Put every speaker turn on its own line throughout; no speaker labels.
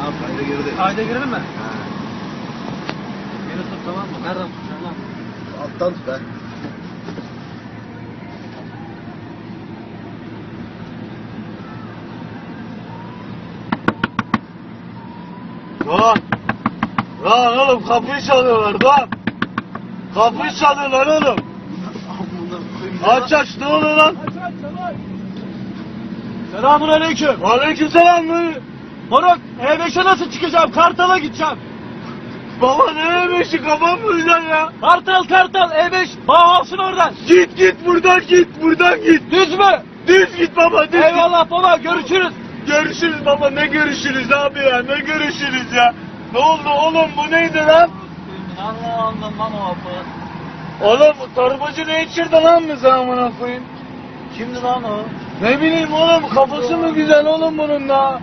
Ha kayda girdi.
Kayda girelim mi?
Ha.
Beni tut tamam mı? Nereden tutacağım lan?
Alttan tut be.
Lan! Lan oğlum kapıyı çalıyorlar lan! Kapıyı çalıyorlar oğlum! Aç aç ne oluyor lan?
Selamun aleyküm.
Aleyküm selam?
Moruk E5'e nasıl çıkacağım? Kartal'a gideceğim.
Baba ne yemişi kafam mı güzel ya?
Kartal Kartal E5 Bauhaus'un oradan.
Git git buradan git buradan git.
Düz mü?
Düz git baba düz.
Eyvallah baba görüşürüz.
Görüşürüz baba ne görüşürüz abi ya ne görüşürüz ya. Ne oldu oğlum bu neydi lan?
Allah lan o hapı.
Oğlum bu torbacı ne içirdi lan bize amına koyayım?
Kimdi lan o?
Ne bileyim oğlum kafası mı güzel oğlum bunun da?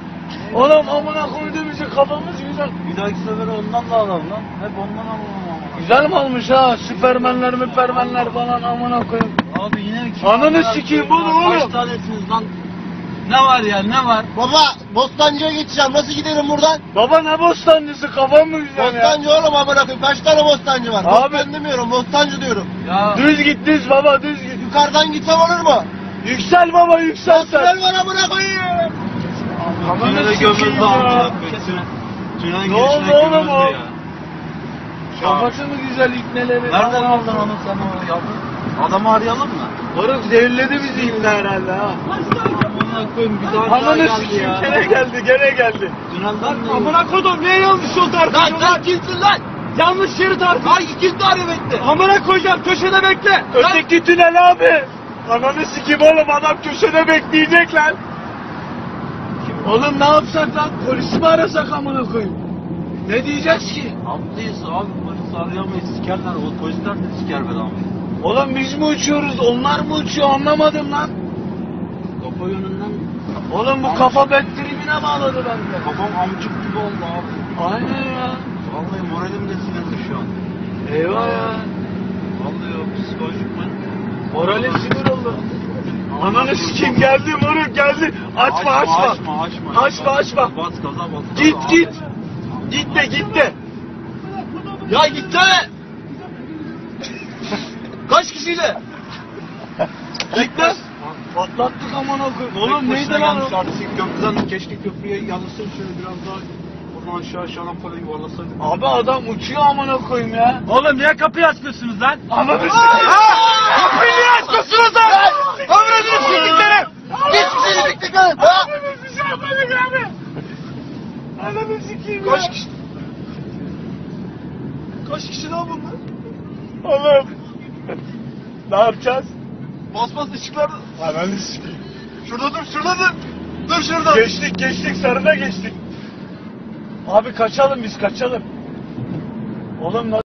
Oğlum amına koyduğumuz kafamız güzel.
Bir dahaki sefere ondan da alalım lan. Hep ondan alalım ama.
Güzel mi olmuş ha? Süpermenler müpermenler falan amına koyayım.
Abi yine mi?
Ananı sikeyim bunu oğlum.
Kaç tanesiniz lan? Ne var ya ne var?
Baba Bostancı'ya geçeceğim. Nasıl giderim buradan?
Baba ne bostancısı kafam mı güzel ya?
Bostancı oğlum amına koyayım. Kaç tane bostancı var?
Abi-
Bostan demiyorum. Bostancı diyorum.
Ya
Düz git düz baba düz git.
Yukarıdan gitsem olur mu?
Yüksel baba yüksel sen.
Tünel var amına koyayım.
Tünele gömüldü
amına
Ne oldu oğlum o? Kafası mı güzel ikneleri?
Nereden aldın onu sen o yavrum? Adamı arayalım mı?
Moruk zehirledi bizi ikne herhalde ha.
Amına koyayım bir daha daha
Ananı
geldi ya.
gene geldi gene geldi.
Tünelden de
Amına kodum niye yanlış yol tartıyorsun
Lan kimsin lan?
Yanlış yeri tartıyorsun.
Hangi kim tarif etti?
Amına koyacağım köşede bekle.
Öteki tünel abi. Ananı sikeyim oğlum adam köşede bekleyecek lan. Oğlum ne yapsak lan? Polisi mi arasak amına koyayım? Ne diyeceğiz ki?
Haklıyız abi polis arayamayız sikerler o polisler de siker belamı.
Oğlum biz mi uçuyoruz onlar mı uçuyor anlamadım lan.
Kafa yönünden
Oğlum bu kafa bettirimine bağladı bende.
kafam amcık gibi oldu abi.
Aynen ya.
Vallahi moralim de sinirli şu an.
Eyvah ya.
Vallahi o psikolojik.
Moralim sinir oldu. Ananı sikeyim geldi moruk geldi. Açma açma.
Açma açma.
Açma, açma.
Bas gaza bas gaza.
Git git. Gitme gitme.
Ya gitsene. Kaç kişiyle?
Gitme. Patlattık amına koyayım. Oğlum neydi lan o?
Artık köprüden keşke köprüye yanılsın şöyle biraz daha buradan aşağı aşağıdan para yuvarlasaydık.
Abi adam uçuyor amına koyayım ya.
Oğlum niye kapıyı açmıyorsunuz lan?
Sikeyim.
Kapıyı niye açmıyorsunuz lan? Ömrünü siktiklerim.
Hiçbir şey beklemedim. Ha?
Bir şey yapmadık abi. Ananı sikeyim ya.
Kaç kişi?
Kaç kişi lan bunlar? Oğlum. ne yapacağız?
Bas bas ışıklar.
Ananı sikeyim.
Şurada dur şurada dur. Dur şurada.
Geçtik geçtik sarına geçtik. Abi kaçalım biz kaçalım. Oğlum